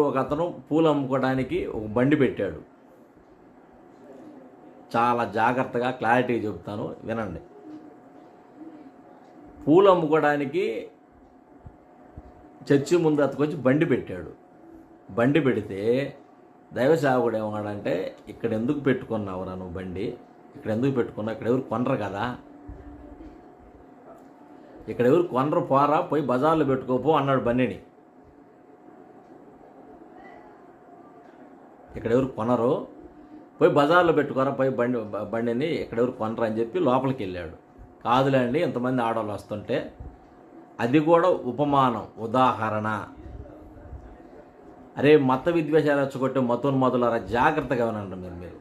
ఒక అతను పూలు అమ్ముకోవడానికి ఒక బండి పెట్టాడు. చాలా జాగ్రత్తగా క్లారిటీ చెబుతాను వినండి. పూలు అమ్ముకోవడానికి చర్చి ముందు అతకొచ్చి బండి పెట్టాడు. బండి పెడితే దైవ సేవకుడు ఏమన్నాడంటే ఇక్కడ ఎందుకు పెట్టుకున్నావురా నువ్వు బండి? ఇక్కడ ఎందుకు పెట్టుకున్నావు? ఇక్కడ ఎవరు కొనరు కదా. ఇక్కడ ఎవరు కొనరు పోరా పోయి బజార్లో పెట్టుకోపో అన్నాడు బండిని. ఇక్కడ ఎవరు కొనరు పోయి బజార్లో పెట్టుకోరా పోయి బండి బండిని ఎక్కడెవరు కొనరు అని చెప్పి లోపలికి వెళ్ళాడు కాదులేండి ఇంతమంది ఆడవాళ్ళు వస్తుంటే అది కూడా ఉపమానం ఉదాహరణ. అరే మత విద్వేషాలు రెచ్చగొట్టే మతోన్మతులారా జాగ్రత్తగా వినండి మీరు మీరు.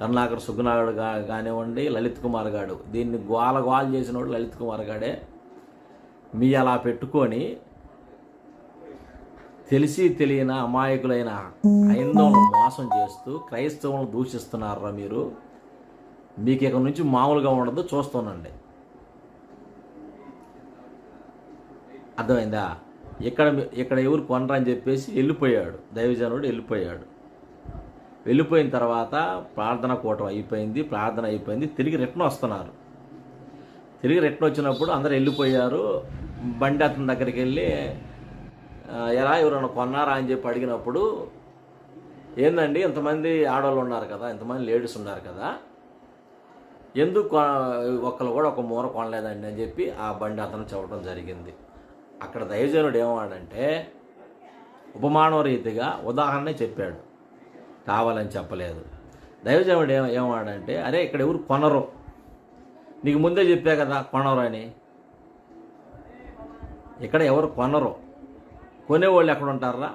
కరుణాకర్ సుగ్నాయుడు కానివ్వండి లలిత్ కుమార్ గాడు. దీన్ని గోల గోల చేసినోడు లలిత్ కుమార్ గాడే. మీ అలా పెట్టుకొని తెలిసి తెలియని అమాయకులైన హైందవులను మోసం చేస్తూ క్రైస్తవులను దూషిస్తున్నారా మీరు? మీకు ఇక్కడ నుంచి మామూలుగా ఉండదు చూస్తానండి అర్థమైందా? ఇక్కడ ఇక్కడ ఎవరు కొనరని చెప్పేసి వెళ్ళిపోయాడు. దైవజనుడు వెళ్ళిపోయాడు. వెళ్ళిపోయిన తర్వాత ప్రార్థన కూటం అయిపోయింది ప్రార్థన అయిపోయింది తిరిగి రిటర్న్ వస్తున్నారు. తిరిగి రిటర్న్ వచ్చినప్పుడు అందరు వెళ్ళిపోయారు. బండి అతని దగ్గరికి వెళ్ళి ఎలా ఎవరైనా కొన్నారా అని చెప్పి అడిగినప్పుడు ఏందండి ఇంతమంది ఆడవాళ్ళు ఉన్నారు కదా ఇంతమంది లేడీస్ ఉన్నారు కదా ఎందుకు కొ- ఒక్కరు కూడా ఒక మూర కొనలేదండి అని చెప్పి ఆ బండి అతను చెప్పడం జరిగింది. అక్కడ దైవజనుడు ఏమన్నాడంటే ఉపమానం రీతిగా ఉదాహరణ చెప్పాడు కావాలని చెప్పలేదు. దైవజనుడు ఏం ఏమన్నాడంటే అరే ఇక్కడ ఎవరు కొనరు. నీకు ముందే చెప్పా కదా కొనరు అని. ఇక్కడ ఎవరు కొనరు. కొనేవాళ్ళు ఎక్కడ ఉంటారా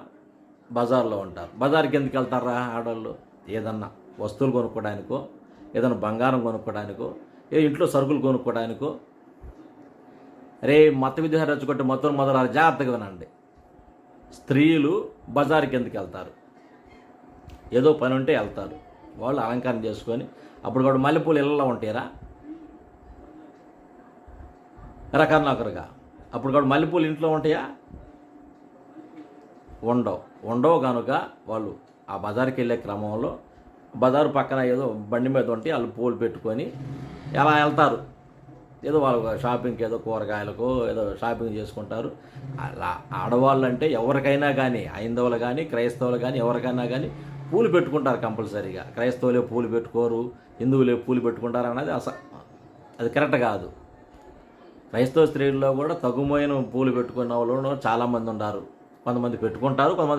బజార్లో ఉంటారు. బజార్కి ఎందుకు వెళ్తారా ఆడవాళ్ళు ఏదన్నా వస్తువులు కొనుక్కోవడానికో ఏదైనా బంగారం కొనుక్కోవడానికో ఏ ఇంట్లో సరుకులు కొనుక్కోవడానికో. రే మత విద్య రెచ్చగొట్టి మొత్తం మొదలు జాగ్రత్తగా వినండి. స్త్రీలు బజార్కి ఎందుకు వెళ్తారు? ఏదో పని ఉంటే వెళ్తారు. వాళ్ళు అలంకారం చేసుకొని అప్పుడు కూడా మల్లెపూలు ఇళ్ళలో ఉంటారా రకరకాలుగా అప్పుడు కూడా మల్లెపూలు ఇంట్లో ఉంటాయా? ఉండవు. ఉండవు కనుక వాళ్ళు ఆ బజార్కి వెళ్ళే క్రమంలో బజారు పక్కన ఏదో బండి మీద ఉంటే వాళ్ళు పూలు పెట్టుకొని ఎలా వెళ్తారు. ఏదో వాళ్ళు షాపింగ్కి ఏదో కూరగాయలకు ఏదో షాపింగ్ చేసుకుంటారు. అలా ఆడవాళ్ళు అంటే ఎవరికైనా కానీ హైందవులు కానీ క్రైస్తవులు కానీ ఎవరికైనా కానీ పూలు పెట్టుకుంటారు కంపల్సరీగా. క్రైస్తవులే పూలు పెట్టుకోరు హిందువులే పూలు పెట్టుకుంటారు అన్నది అస అది కరెక్ట్ కాదు. క్రైస్తవ స్త్రీల్లో కూడా తగుమైన పూలు పెట్టుకున్న వాళ్ళు చాలామంది ఉన్నారు. కొంతమంది పెట్టుకుంటారు కొంతమంది